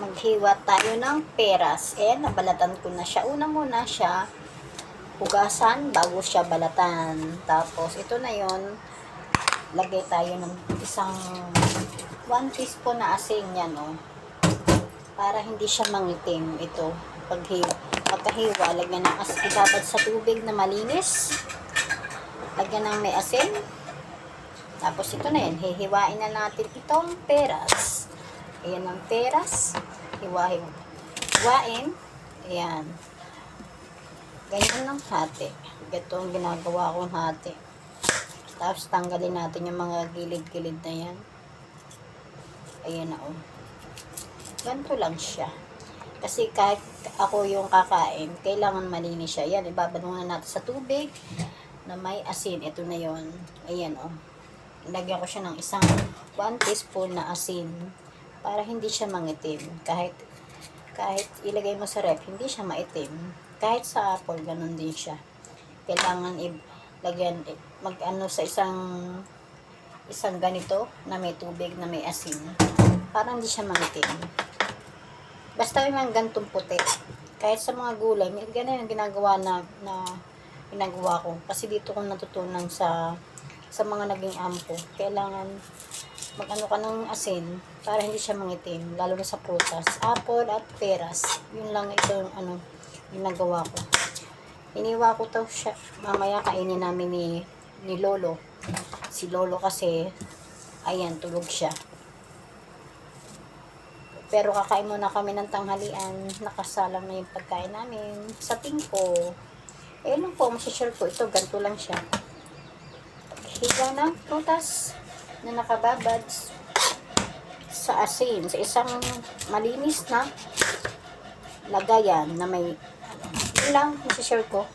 maghiwa tayo ng peras. Eh, nabalatan ko na siya. Una muna siya, hugasan bago siya balatan. Tapos, ito na yon lagay tayo ng isang 1 teaspoon na asin yan, oh. Para hindi siya mangitim ito. Paghiwa, pagkahiwa, lagyan ng asin, ibabad sa tubig na malinis. Lagyan ng may asin. Tapos ito na yan, hihiwain na natin itong peras. Ayan ang peras. Hiwahin. Hiwain. Ayan. Ganyan ng hati. Ito ang ginagawa kong hati. Tapos tanggalin natin yung mga gilid-gilid na yan. Ayan na oh. Ganito lang siya. Kasi kahit ako yung kakain, kailangan malinis siya. Yan, ibabad natin sa tubig na may asin. Ito na yon Ayan oh. Lagyan ko siya ng isang 1 teaspoon na asin para hindi siya mangitim. Kahit kahit ilagay mo sa ref, hindi siya maitim. Kahit sa apple, ganun din siya. Kailangan ilagyan, mag ano sa isang isang ganito na may tubig na may asin para hindi siya mangitim. Basta yung mga gantong puti. Kahit sa mga gulay, may ganun yung ginagawa na, na ginagawa ko. Kasi dito ko natutunan sa sa mga naging ampo. Kailangan mag-ano ka ng asin para hindi siya mangitim. Lalo na sa prutas. Apple at peras. Yun lang ito yung ano, yung nagawa ko. Iniwa ko to siya. Mamaya kainin namin ni, ni Lolo. Si Lolo kasi, ayan, tulog siya. Pero kakain muna kami ng tanghalian. Nakasalang na yung pagkain namin. Sa tingko. Eh, lang po, masishare ko. Ito, ganito lang siya. Higa ng prutas na nakababad sa asin. Sa isang malinis na lagayan na may yun lang, masishare ko.